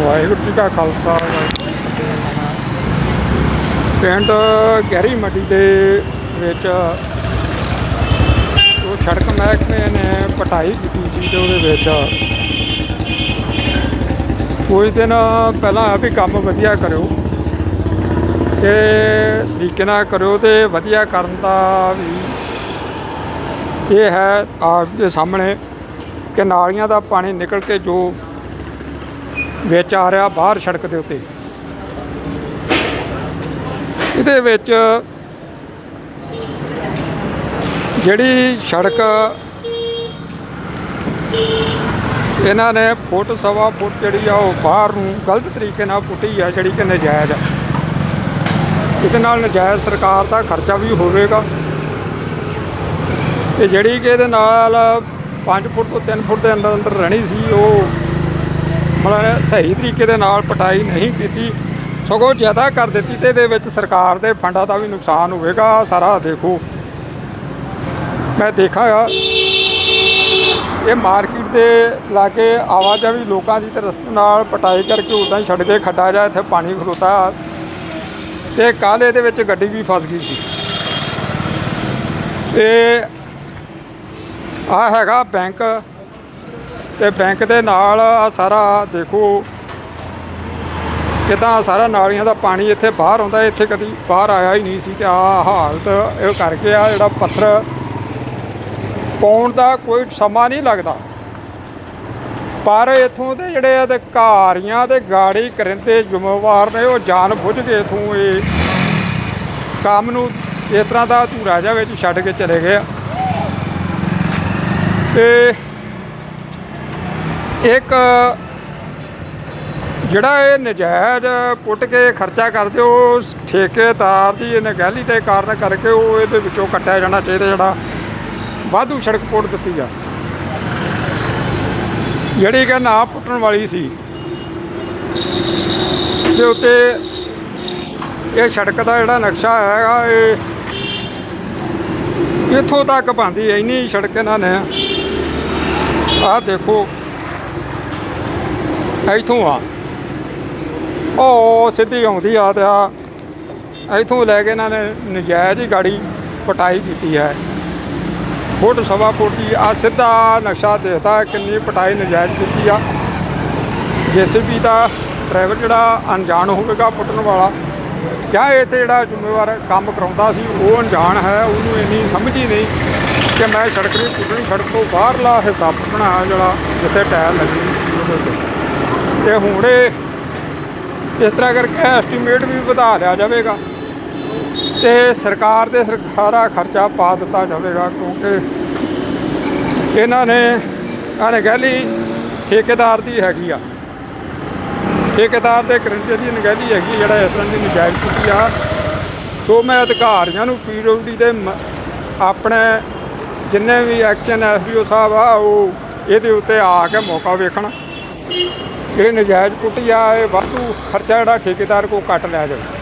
ਵਾਹਿਗੁਰੂ ਜੀ ਕਾ ਖਾਲਸਾ ਪਿੰਡ ਗਹਿਰੀ ਮੱਡੀ ਦੇ ਵਿੱਚ ਉਹ ਸੜਕ ਮਹਿਕਮੇ ਨੇ ਪਟਾਈ ਕੀਤੀ ਸੀ ਤੇ ਉਹਦੇ ਵਿੱਚ ਕੁਝ ਦਿਨ ਪਹਿਲਾਂ ਆ ਵੀ ਕੰਮ ਵਧੀਆ ਕਰਿਓ ਤੇ ਤਰੀਕੇ ਨਾਲ ਕਰਿਓ ਤੇ ਵਧੀਆ ਕਰਨ ਦਾ ਵੀ ਇਹ ਹੈ ਆਪ ਦੇ ਸਾਹਮਣੇ ਕਿ ਨਾਲੀਆਂ ਦਾ ਪਾਣੀ ਨਿਕਲ ਕੇ ਜੋ ਵਿੱਚ ਆ ਰਿਹਾ ਬਾਹਰ ਸੜਕ ਦੇ ਉੱਤੇ। ਇਹਦੇ ਵਿੱਚ ਜਿਹੜੀ ਸੜਕ ਇਹਨਾਂ ਨੇ ਫੁੱਟ, ਸਵਾ ਫੁੱਟ ਜਿਹੜੀ ਆ ਉਹ ਬਾਹਰ ਨੂੰ ਗਲਤ ਤਰੀਕੇ ਨਾਲ ਪੁੱਟੀ ਆ, ਜਿਹੜੀ ਕਿ ਨਜਾਇਜ਼ ਆ। ਇਹਦੇ ਨਾਲ ਨਜਾਇਜ਼ ਸਰਕਾਰ ਦਾ ਖਰਚਾ ਵੀ ਹੋਵੇਗਾ। ਤੇ ਜਿਹੜੀ ਕਿ ਇਹਦੇ ਨਾਲ 5 ਫੁੱਟ ਤੋਂ 3 ਫੁੱਟ ਦੇ ਅੰਦਰ ਅੰਦਰ ਰਹਿਣੀ ਸੀ, ਉਹ ਮਤਲਬ ਸਹੀ ਤਰੀਕੇ ਦੇ ਨਾਲ ਪਟਾਈ ਨਹੀਂ ਕੀਤੀ, ਸਗੋਂ ਜ਼ਿਆਦਾ ਕਰ ਦਿੱਤੀ ਤੇ ਇਹਦੇ ਵਿੱਚ ਸਰਕਾਰ ਦੇ ਫੰਡਾਂ ਦਾ ਵੀ ਨੁਕਸਾਨ ਹੋਵੇਗਾ, ਸਾਰਾ ਦੇਖੋ। ਮੈਂ ਦੇਖਾਂਗਾ ਇਹ ਮਾਰਕੀਟ ਦੇ ਲਾਗੇ ਆਵਾਜਾਈ ਲੋਕਾਂ ਦੀ ਤੇ ਰਸਤੇ ਨਾਲ ਪਟਾਈ ਕਰਕੇ ਉਦਾਂ ਹੀ ਛੱਡ ਕੇ ਖੱਡਾ ਜਾ ਇੱਥੇ ਪਾਣੀ ਖਲੋਤਾ ਤੇ ਕੱਲ੍ਹ ਇਹਦੇ ਵਿੱਚ ਗੱਡੀ ਵੀ ਫਸ ਗਈ ਸੀ। ਤੇ ਆ ਹੈਗਾ ਬੈਂਕ ਤੇ ਬੈਂਕ ਦੇ ਨਾਲ ਆ ਸਾਰਾ ਦੇਖੋ ਕਿਦਾਂ ਸਾਰਾ ਨਾਲੀਆਂ ਦਾ ਪਾਣੀ ਇੱਥੇ ਬਾਹਰ ਆਉਂਦਾ, ਇੱਥੇ ਕਦੀ ਬਾਹਰ ਆਇਆ ਹੀ ਨਹੀਂ ਸੀ ਤੇ ਆ ਹਾਲਤ ਇਹ ਕਰਕੇ ਆ ਜਿਹੜਾ ਪੱਥਰ ਪਾਉਣ ਦਾ ਕੋਈ ਸਮਾਂ ਨਹੀਂ ਲੱਗਦਾ। ਪਰ ਇਥੋਂ ਦੇ ਜਿਹੜੇ ਅਧਿਕਾਰੀਆਂ ਤੇ ਗਾੜੀ ਕਰਿੰਦੇ ਜ਼ਿੰਮੇਵਾਰ ਨੇ, ਉਹ ਜਾਣ ਬੁੱਝ ਕੇ ਇਥੋਂ ਇਹ ਕੰਮ ਨੂੰ ਇਸ ਤਰ੍ਹਾਂ ਦਾ ਧੂਰਾ ਜਿਹਾ ਵਿੱਚ ਛੱਡ ਕੇ ਚਲੇ ਗਏ ਆ। ਤੇ ਇੱਕ, ਜਿਹੜਾ ਇਹ ਨਜਾਇਜ਼ ਪੁੱਟ ਕੇ ਖਰਚਾ ਕਰਦੇ ਉਹ ਠੇਕੇਦਾਰ ਦੀ ਅਣਗਹਿਲੀ ਦੇ ਕਾਰਨ ਕਰਕੇ ਉਹ ਇਹਦੇ ਵਿੱਚੋਂ ਕੱਟਿਆ ਜਾਣਾ ਚਾਹੀਦਾ, ਜਿਹੜਾ ਵਾਧੂ ਸੜਕ ਪੁੱਟ ਦਿੱਤੀ ਆ। ਜਿਹੜੀ ਕਿ ਨਾ ਪੁੱਟਣ ਵਾਲੀ ਸੀ। ਦੇ ਉੱਤੇ ਇਹ ਸੜਕ ਦਾ ਜਿਹੜਾ ਨਕਸ਼ਾ ਹੈਗਾ, ਇਹ ਇੱਥੋਂ ਤੱਕ ਬੰਦੀ ਇੰਨੀ ਸੜਕ ਇਹਨਾਂ ਨੇ। ਆਹ ਦੇਖੋ। ਇੱਥੋਂ ਆ। ਉਹ ਸਿੱਧੀ ਆਉਂਦੀ ਆ ਤੇ ਆ ਇੱਥੋਂ ਲੈ ਕੇ ਇਹਨਾਂ ਨੇ ਨਜਾਇਜ਼ ਹੀ ਗਾੜੀ ਪਟਾਈ ਕੀਤੀ ਹੈ। ਫੁੱਟ, ਸਵਾ ਫੁੱਟ ਦੀ ਆ ਸਿੱਧਾ ਨਕਸ਼ਾ ਦੇਖਦਾ ਕਿੰਨੀ ਪਟਾਈ ਨਜਾਇਜ਼ ਕੀਤੀ ਆ। ਜੇਸੀਬੀ ਦਾ ਡਰਾਈਵਰ ਜਿਹੜਾ ਅਣਜਾਣ ਹੋਵੇਗਾ ਪੁੱਟਣ ਵਾਲਾ ਜਾਂ ਇੱਥੇ ਜਿਹੜਾ ਜ਼ਿੰਮੇਵਾਰ ਕੰਮ ਕਰਾਉਂਦਾ ਸੀ, ਉਹ ਅਣਜਾਣ ਹੈ, ਉਹਨੂੰ ਇੰਨੀ ਸਮਝ ਹੀ ਨਹੀਂ ਕਿ ਮੈਂ ਸੜਕ ਦੀ ਪੁੱਟਣੀ, ਸੜਕ ਤੋਂ ਬਾਹਰਲਾ ਹਿੱਸਾ ਪੁੱਟਣਾ ਹੈ ਜਿਹੜਾ ਜਿੱਥੇ ਟਾਇਰ ਲੱਗਣੀ ਸੀ ਉਹਦੇ ਉੱਤੇ ਤੇ ਹੁਣ ਇਹ ਇਸ ਤਰ੍ਹਾਂ ਕਰਕੇ ਐਸਟੀਮੇਟ ਵੀ ਵਧਾ ਲਿਆ ਜਾਵੇਗਾ ਤੇ ਸਰਕਾਰ ਦੇ ਸਾਰਾ ਖਰਚਾ ਪਾ ਦਿੱਤਾ ਜਾਵੇਗਾ ਕਿਉਂਕਿ ਇਹਨਾਂ ਨੇ ਅਣਗਹਿਲੀ ਠੇਕੇਦਾਰ ਦੀ ਹੈਗੀ ਆ। ਠੇਕੇਦਾਰ ਦੇ ਕਰਿੰਦੇ ਦੀ ਅਣਗਹਿਲੀ ਹੈਗੀ ਜਿਹੜਾ ਇਸ ਤਰ੍ਹਾਂ ਦੀ ਨਜਾਇਜ਼ ਕੀਤੀ ਆ। ਸੋ ਮੈਂ ਅਧਿਕਾਰੀਆਂ ਨੂੰ ਪੀਡਬਲਯੂਡੀ ਦੇ ਮ- ਆਪਣੇ ਜਿੰਨੇ ਵੀ ਐਕਸ਼ਨ ਐਸਡੀਓ ਸਾਹਿਬ ਆ, ਉਹ ਇਹਦੇ ਉੱਤੇ ਆ ਕੇ ਮੌਕਾ ਵੇਖਣ। ਜਿਹੜੇ ਨਜਾਇਜ਼ ਪੁੱਟੀ ਆ ਇਹ ਵਾਧੂ ਖਰਚਾ ਜਿਹੜਾ ਠੇਕੇਦਾਰ ਕੋ ਕੱਟ ਲਿਆ ਜਾਵੇ।